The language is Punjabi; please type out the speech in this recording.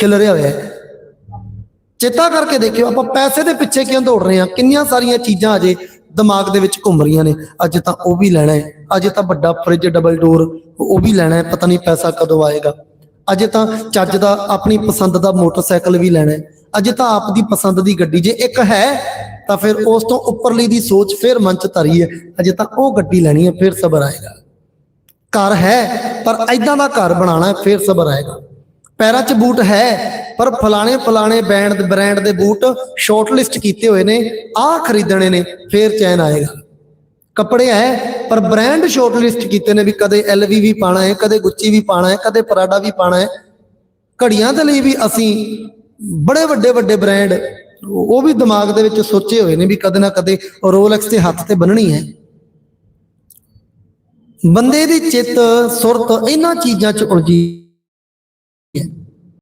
ਖਿਲਰਿਆ ਹੋਇਆ ਹੈ ਚੇਤਾ ਕਰਕੇ ਦੇਖਿਓ, ਆਪਾਂ ਪੈਸੇ ਦੇ ਪਿੱਛੇ ਕਿਉਂ ਦੌੜ ਰਹੇ ਹਾਂ? ਕਿੰਨੀਆਂ ਸਾਰੀਆਂ ਚੀਜ਼ਾਂ ਅਜੇ ਦਿਮਾਗ ਦੇ ਵਿੱਚ ਘੁੰਮ ਰਹੀਆਂ ਨੇ। ਅੱਜ ਤਾਂ ਉਹ ਵੀ ਲੈਣਾ ਹੈ। ਅੱਜ ਤਾਂ ਵੱਡਾ ਫ੍ਰਿਜ ਡਬਲ ਡੋਰ ਉਹ ਵੀ ਲੈਣਾ ਹੈ। ਪਤਾ ਨਹੀਂ ਪੈਸਾ ਕਦੋਂ ਆਏਗਾ। ਅੱਜ ਤਾਂ ਚੱਜ ਦਾ ਆਪਣੀ ਪਸੰਦ ਦਾ ਮੋਟਰਸਾਈਕਲ ਵੀ ਲੈਣਾ ਹੈ। ਅੱਜ ਤਾਂ ਆਪ ਦੀ ਪਸੰਦ ਦੀ ਗੱਡੀ ਜੇ ਇੱਕ ਹੈ, ਤਾਂ ਫਿਰ ਉਸ ਤੋਂ ਉੱਪਰਲੀ ਦੀ ਸੋਚ ਫਿਰ ਮਨ ਚ ਧਰੀ ਹੈ। ਅਜੇ ਤਾਂ ਉਹ ਗੱਡੀ ਲੈਣੀ ਹੈ, ਫਿਰ ਸਬਰ ਆਏਗਾ। ਘਰ ਹੈ, ਪਰ ਐਦਾਂ ਦਾ ਘਰ ਬਣਾਉਣਾ ਹੈ, ਫਿਰ ਸਬਰ ਆਏਗਾ। ਪੈਰਾਂ 'ਚ ਬੂਟ ਹੈ, ਪਰ ਫਲਾਣੇ ਫਲਾਣੇ ਬ੍ਰਾਂਡ ਦੇ ਬ੍ਰਾਂਡ ਦੇ ਬੂਟ ਸ਼ਾਰਟ ਲਿਸਟ ਕੀਤੇ ਹੋਏ ਨੇ, ਆਹ ਖਰੀਦਣੇ ਨੇ, ਫਿਰ ਚੈਨ ਆਏਗਾ। ਕੱਪੜੇ ਹੈ, ਪਰ ਬ੍ਰਾਂਡ ਸ਼ਾਰਟ ਲਿਸਟ ਕੀਤੇ ਨੇ ਵੀ ਕਦੇ ਐਲਵੀ ਵੀ ਪਾਣਾ ਹੈ, ਕਦੇ ਗੁੱਚੀ ਵੀ ਪਾਣਾ ਹੈ, ਕਦੇ ਪਰਾਡਾ ਵੀ ਪਾਣਾ ਹੈ। ਘੜੀਆਂ ਦੇ ਲਈ ਵੀ ਅਸੀਂ ਬੜੇ ਵੱਡੇ ਵੱਡੇ ਬ੍ਰਾਂਡ, ਉਹ ਵੀ ਦਿਮਾਗ ਦੇ ਵਿੱਚ ਸੋਚੇ ਹੋਏ ਨੇ ਵੀ ਕਦੇ ਨਾ ਕਦੇ ਰੋਲੈਕਸ ਦੇ ਹੱਥ ਤੇ ਬੰਨਣੀ ਹੈ। ਬੰਦੇ ਦੀ ਚਿੱਤ, ਸੁਰਤ, ਇਹਨਾਂ ਚੀਜ਼ਾਂ 'ਚ ਉਲਝੀ ਹੈ